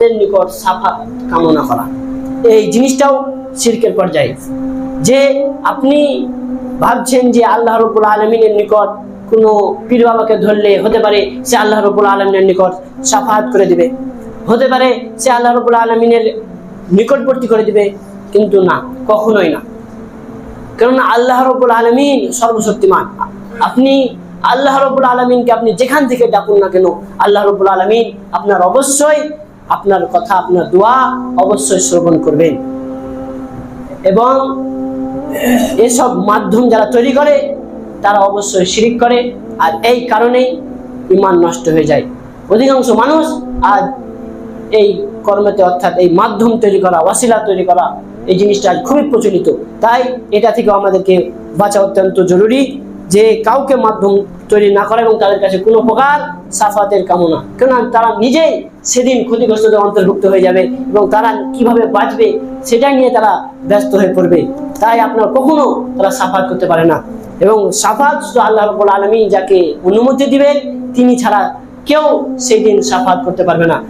নিকট সাফা কামনা করা। এই জিনিসটাও পর্যায়ে। যে আপনি ভাবছেন যে আল্লাহ রবুল আলমিনের নিকট কোনো পীর বাবাকে ধরলে হতে পারে সে আল্লাহ রবুল আলমিনের নিকট সাফাত করে দিবে। হতে পারে সে আল্লাহ রবুল আলমিনের নিকটবর্তী করে দিবে, কিন্তু না, কখনোই না। কেননা আল্লাহ রবুল আলমিন সর্বশক্তিমান। আপনি আল্লাহ রবুল আলমিনকে আপনি যেখান থেকে ডাকুন না কেন, আল্লাহ রবুল আলমিন আপনার অবশ্যই আপনার কথা, আপনার দোয়া অবশ্যই শ্রবণ করবেন। এবং এসব মাধ্যম যারা তৈরি করে, তারা অবশ্যই শিরিক করে। আর এই কারণেই ইমান নষ্ট হয়ে যায়। অধিকাংশ মানুষ আজ এই কর্মেতে, অর্থাৎ এই মাধ্যম তৈরি করা, ওয়াসিলা তৈরি করা, এই জিনিসটা আজ খুবই প্রচলিত। তাই এটা থেকে আমাদেরকে বাঁচা অত্যন্ত জরুরি যে কাউকে মাধ্যম তৈরি না করা এবং তাদের কাছে কোনো প্রকার সাফাতের কামনা। কেননা তারা নিজেই সেদিন ক্ষতিগ্রস্তদের অন্তর্ভুক্ত হয়ে যাবে এবং তারা কীভাবে বাঁচবে সেটা নিয়ে তারা ব্যস্ত হয়ে পড়বে। তাই আপনার কখনো তারা সাফাত করতে পারে না। এবং সাফাত শুধু আল্লাহ রবুল আলমী যাকে অনুমতি দিবেন, তিনি ছাড়া কেউ সেদিন সাফাত করতে পারবে না।